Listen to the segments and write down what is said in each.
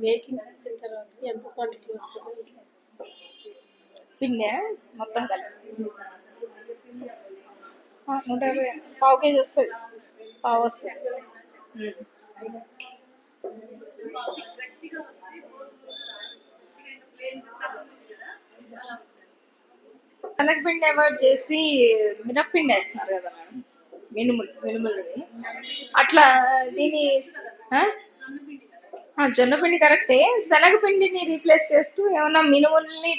Making చేసిన తర్వాత ఎంత క్వాంటిటీ వస్తుంది? పిండి మొత్తం కలిపి. ఆ, నూట యాభై పావు కేజీ వస్తుంది. పావు వస్తుంది. శనగపిండి అవాయిడ్ చేసి మినప్పిండి వేస్తున్నారు కదా మేడం. మినుములు మినుములది అట్లా దీని జొన్నపిండి కరెక్టే. శనగపిండిని రీప్లేస్ చేస్తూ ఏమన్నా మినుముల్ని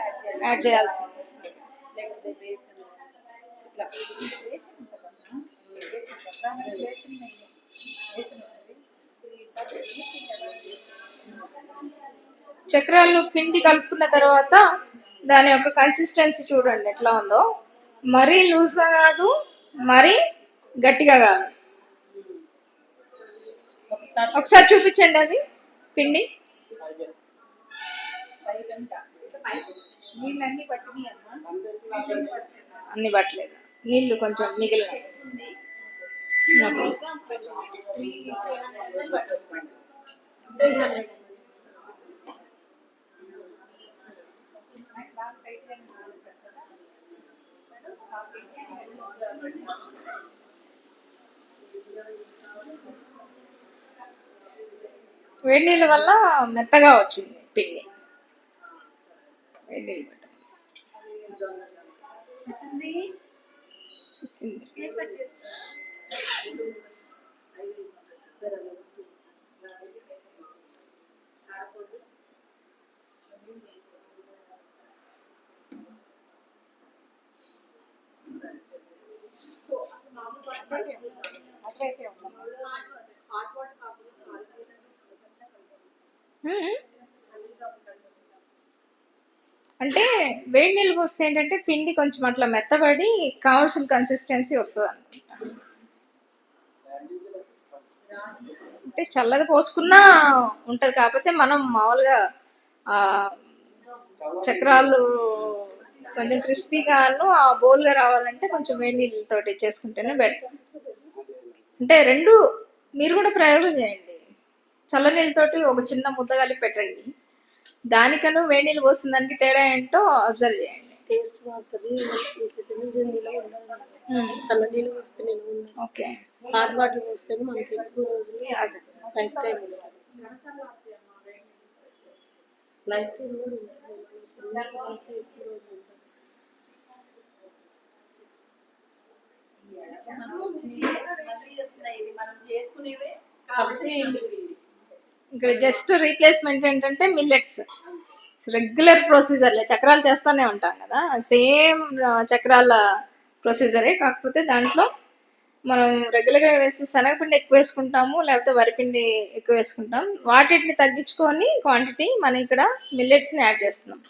యాడ్ చేయాలి. యాడ్ చేయాల్సి. చక్రాలు పిండి కలుపుకున్న తర్వాత దాని యొక్క కన్సిస్టెన్సీ చూడండి ఎట్లా ఉందో. మరీ లూజ్గా కాదు మరీ గట్టిగా కాదు ఒకసారి చూపించండి అది పిండి. అన్ని పట్టలేదు. నీళ్ళు కొంచెం మిగిలిన. హండ్రెడ్ పట్టేసుకోండి వేడి నీళ్ళ వల్ల మెత్తగా వచ్చింది పిండి. వేడి నీళ్ళు పట్టు. అంటే వేడి నీళ్ళు పోస్తే ఏంటంటే పిండి కొంచెం అట్లా మెత్తబడి కావాల్సిన కన్సిస్టెన్సీ వస్తుంది అంటే చల్లది పోసుకున్నా ఉంటది. కాకపోతే మనం మామూలుగా చక్రాలు కొంచెం క్రిస్పీగాను ఆ బోల్గా రావాలంటే కొంచెం వేడి నీళ్ళతోటి చేసుకుంటేనే బెటర్. అంటే రెండు మీరు కూడా ప్రయోగం చేయండి. చల్ల నీళ్ళతోటి ఒక చిన్న ముద్ద కలిపి పెట్టండి. దానికను వేడి నీళ్ళు పోసిన దానికి తేడా ఏంటో అబ్జర్వ్ చేయండి. టేస్ట్ మారుతుంది నీళ్ళ. చల్ల నీళ్ళు పోస్తే నేను ఓకే హాట్ వాటర్ పోస్తేనే మనకి ఎక్కువ రోజులు లైఫ్ టైం లైఫ్ టైం ఎక్కువ రోజులు మనం చేసుకునేవే. కాబట్టి ఇక్కడ జస్ట్ రీప్లేస్మెంట్ ఏంటంటే మిల్లెట్స్. రెగ్యులర్ ప్రొసీజర్లే చక్రాలు చేస్తూనే ఉంటాం కదా. సేమ్ చక్రాల ప్రొసీజరే కాకపోతే దాంట్లో మనం రెగ్యులర్గా వేసి శనగపిండి ఎక్కువ వేసుకుంటాము లేకపోతే వరిపిండి ఎక్కువ వేసుకుంటాం. వాటిని తగ్గించుకొని క్వాంటిటీ మనం ఇక్కడ మిల్లెట్స్ని యాడ్ చేస్తున్నాం.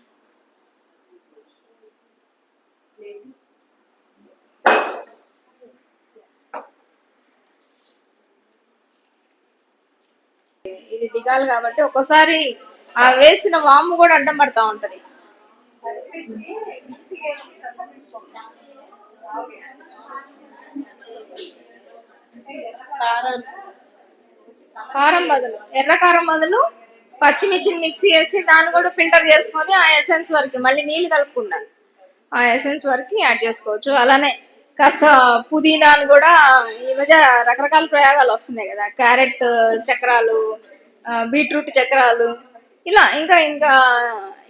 ఇది దిగాలి కాబట్టి ఒక్కోసారి ఆ వేసిన వాము కూడా అడ్డం పడతా ఉంటది. కారం. బదులు ఎర్ర కారం బదులు పచ్చిమిర్చిని మిక్సీ చేసి దాన్ని కూడా ఫిల్టర్ చేసుకొని ఆ ఎసెన్స్ వరకు మళ్ళీ నీళ్ళు కలుపుకుండా ఆ ఎసెన్స్ వరకు యాడ్ చేసుకోవచ్చు. అలానే కాస్త పుదీనాను కూడా ఈ మధ్య రకరకాల ప్రయోగాలు వస్తున్నాయి కదా. క్యారెట్ చక్రాలు బీట్రూట్ చక్రాలు. ఇలా ఇంకా ఇంకా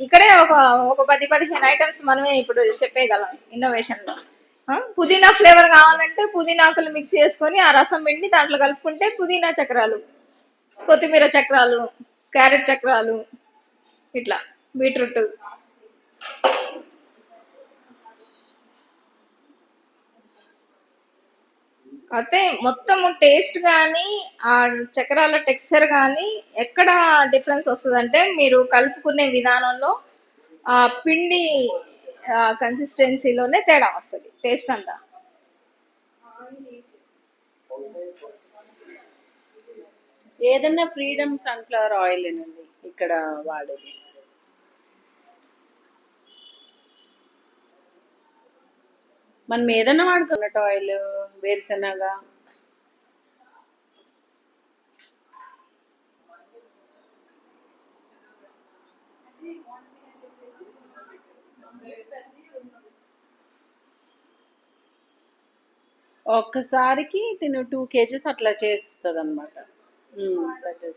ఇక్కడే ఒక ఒక పది పదిహేను ఐటమ్స్ మనమే ఇప్పుడు చెప్పేయగలం ఇన్నోవేషన్లో పుదీనా ఫ్లేవర్ కావాలంటే పుదీనాకులు మిక్స్ చేసుకొని ఆ రసం పిండి దాంట్లో కలుపుకుంటే పుదీనా చక్రాలు కొత్తిమీర చక్రాలు క్యారెట్ చక్రాలు ఇట్లా బీట్రూట్ అయితే మొత్తం టేస్ట్ కానీ ఆ చక్రాల టెక్స్చర్ కానీ ఎక్కడ డిఫరెన్స్ వస్తుందంటే మీరు కలుపుకునే విధానంలో ఆ పిండి కన్సిస్టెన్సీలోనే తేడా వస్తుంది టేస్ట్ అంతా. ఏదన్నా ఫ్రీడమ్ సన్ఫ్లవర్ ఆయిల్ అండి ఇక్కడ వాడేది? మనం ఏదైనా వాడుతున్నట్టు ఆయిల్ వేరుశెనగ. ఒక్కసారికి తిను టూ కేజీస్ అట్లా చేస్తుంది అనమాట పెద్ద